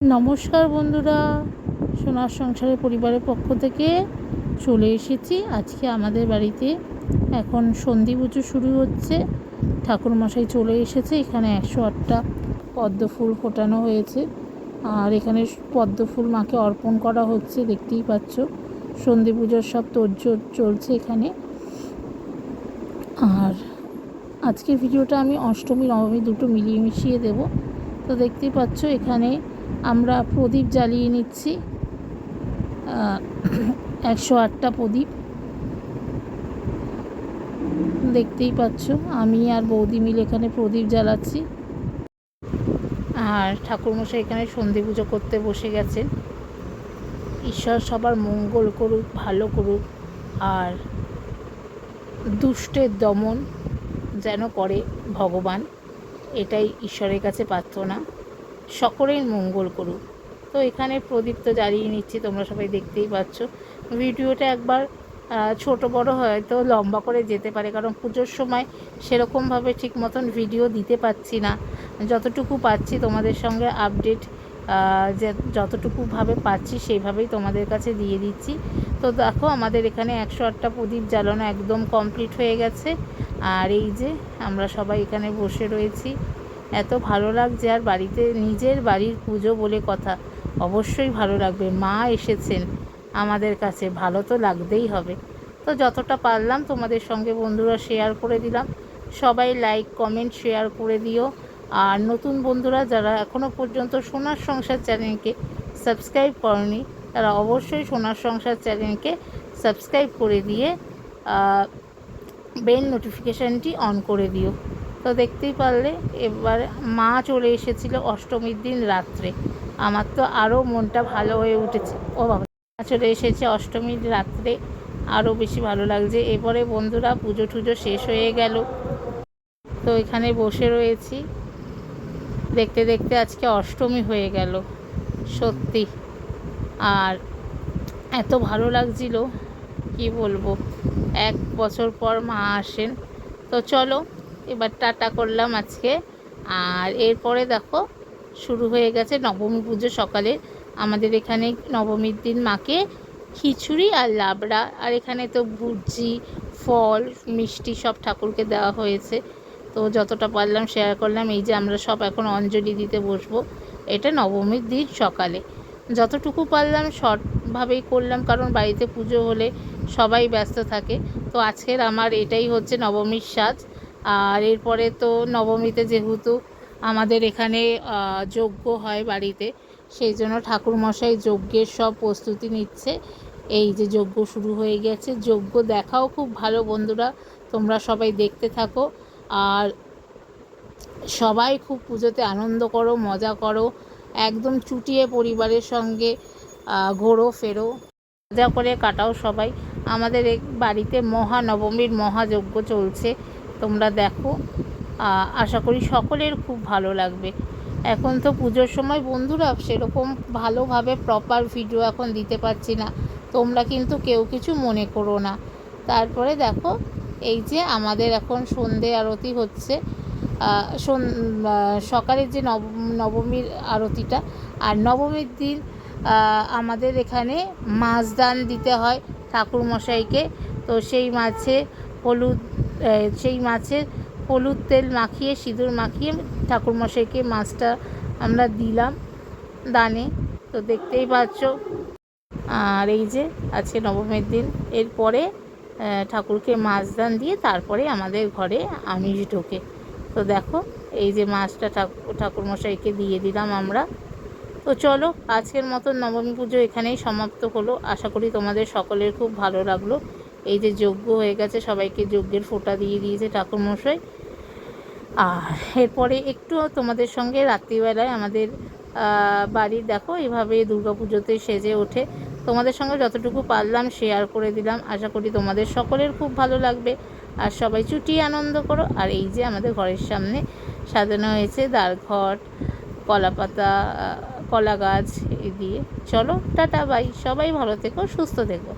নমস্কার বন্ধুরা, সোনার সংসারের পরিবারের পক্ষ থেকে চলে এসেছি আজকে আমাদের বাড়িতে। এখন সন্ধি পুজো শুরু হচ্ছে, ঠাকুরমশাই চলে এসেছে, এখানে একশো আটটা পদ্ম ফুল ফোটানো হয়েছে। আর এখানে পদ্ম ফুল মাকে অর্পণ করা হচ্ছে, দেখতেই পাচ্ছ। সন্ধি পুজোর সব তোড়জোড় চলছে এখানে। আর আজকের ভিডিওটা আমি অষ্টমী, নবমী দুটো মিলিয়ে মিশিয়ে দেবো। তো দেখতেই পাচ্ছ এখানে আমরা প্রদীপ জ্বালিয়ে নিচ্ছি। একশো আটটা প্রদীপ। দেখতেই পাচ্ছ, আমি আর বৌদি মিলে এখানে প্রদীপ জ্বালাচ্ছি। আর ঠাকুরমশাই এখানে সন্ধি পুজো করতে বসে গেছেন। ঈশ্বর সবার মঙ্গল করুক, ভালো করুক, আর দুষ্টের দমন যেন করে ভগবান, এটাই ঈশ্বরের কাছে প্রার্থনা। সকলের মঙ্গল করুক। তো এখানে প্রদীপ তো জ্বালিয়ে নিচ্ছি, তোমরা সবাই দেখতেই পাচ্ছ। ভিডিওটা একবার ছোট বড় হয়তো লম্বা করে যেতে পারে, কারণ পুজোর সময় সেরকমভাবে ঠিক মতন ভিডিও দিতে পাচ্ছি না। যতটুকু পাচ্ছি তোমাদের সঙ্গে আপডেট যে যতটুকুভাবে পাচ্ছি সেইভাবেই তোমাদের কাছে দিয়ে দিচ্ছি। তো দেখো, আমাদের এখানে একশো আটটা প্রদীপ জ্বালানো একদম কমপ্লিট হয়ে গেছে। আর এই যে আমরা সবাই এখানে বসে রয়েছি। এত ভালো লাগছে আর বাড়িতে নিজের বাড়ির পুজো বলে কথা। অবশ্যই ভালো লাগবে। মা এসেছেন আমাদের কাছে। ভালো তো লাগতেই হবে। তো যতটা পারলাম তোমাদের সঙ্গে বন্ধুরা শেয়ার করে দিলাম। সবাই লাইক কমেন্ট শেয়ার করে দিও। আর নতুন বন্ধুরা যারা এখনও পর্যন্ত সোনার সংসার চ্যানেলকে সাবস্ক্রাইব করেনি, তারা অবশ্যই সোনার সংসার চ্যানেলকে সাবস্ক্রাইব করে দিয়ে বেল নোটিফিকেশানটি অন করে দিও। তো দেখতেই পারলে এবার মা চলে এসেছিল অষ্টমীর দিন রাত্রে। আমার তো আরও মনটা ভালো হয়ে উঠেছে। ও বাবা চলে এসেছে অষ্টমীর রাত্রে। আরও বেশি ভালো লাগছে। এরপরে বন্ধুরা পুজো টুজো শেষ হয়ে গেল। তো এখানে বসে রয়েছি। দেখতে দেখতে আজকে অষ্টমী হয়ে গেল। সত্যি। আর এত ভালো লাগছিল, কি বলব? এক বছর পর মা আসেন। তো চলো এবার টাটা করলাম আজকে। আর এরপরে দেখো, শুরু হয়ে গেছে নবমী পুজো সকালে। আমাদের এখানে নবমীর দিন মাকে খিচুড়ি আর লাবড়া। আর এখানে তো ভুজি ফল, মিষ্টি সব ঠাকুরকে দেওয়া হয়েছে। তো যতটা পারলাম শেয়ার করলাম। এই যে আমরা সব এখন অঞ্জলি দিতে বসবো। এটা নবমীর দিন সকালে। যতটুকু পারলাম শর্টভাবেই করলাম, কারণ বাড়িতে পুজো হলে সবাই ব্যস্ত থাকে। তো আজকের আমার এটাই হচ্ছে নবমীর সাজ। আর এরপরে তো নবমীতে যেহেতু আমাদের এখানে যজ্ঞ হয় বাড়িতে, সেই জন্য ঠাকুরমশাই যজ্ঞের সব প্রস্তুতি নিচ্ছে। এই যে যজ্ঞ শুরু হয়ে গেছে, যজ্ঞ দেখাও খুব ভালো বন্ধুরা, তোমরা সবাই দেখতে থাকো। আর সবাই খুব পুজোতে আনন্দ করো, মজা করো, একদম চুটিয়ে পরিবারের সঙ্গে ঘোরো, ফেরো, মজা করে কাটাও সবাই। আমাদের বাড়িতে মহানবমীর মহাযজ্ঞ চলছে। তোমরা দেখো। আশা করি সকলের খুব ভালো লাগবে। এখন তো পুজোর সময় বন্ধুরা সেরকম ভালোভাবে প্রপার ভিডিও এখন দিতে পারছি না। তোমরা কিন্তু কেউ কিছু মনে করো না। তারপরে দেখো, এই যে আমাদের এখন সন্ধে আরতি হচ্ছে। সকালের যে নব, নবমীর আরতিটা, আর নবমীর দিন আমাদের এখানে মাছ দান দিতে হয় ঠাকুরমশাইকে। তো সেই মাছে হলুদ সেই মাছের হলুদ তেল মাখিয়ে, সিঁদুর মাখিয়ে ঠাকুরমশাইকে মাছটা আমরা দিলাম দানে। তো দেখতেই পাচ্ছ। আর এই যে আছে নবমীর দিন। এরপরে ঠাকুরকে মাছ দান দিয়ে তারপরে আমাদের ঘরে আমিষ ঢোকে। তো দেখো, এই যে মাছটা ঠাকুর ঠাকুরমশাইকে দিয়ে দিলাম আমরা। তো চলো, আজকের মতন নবমী পুজো এখানেই সমাপ্ত হলো। আশা করি তোমাদের সকলের খুব ভালো লাগল। এই যে যজ্ঞ হয়ে গেছে, সবাইকে যজ্ঞের ফোঁটা দিয়ে দিয়েছে ঠাকুরমশাই। আর এরপরে একটু তোমাদের সঙ্গে রাত্রিবেলায় আমাদের বাড়ির দেখো এভাবে পুজোতে সেজে ওঠে। তোমাদের সঙ্গে যতটুকু পারলাম শেয়ার করে দিলাম। আশা করি তোমাদের সকলের খুব ভালো লাগবে। আর সবাই চুটিয়ে আনন্দ করো। আর এই যে আমাদের ঘরের সামনে সাজানো হয়েছে দ্বারঘট কলা পাতা কলা গাছ দিয়ে। চলো, টাটা বাই সবাই ভালো থেকো, সুস্থ থেকো।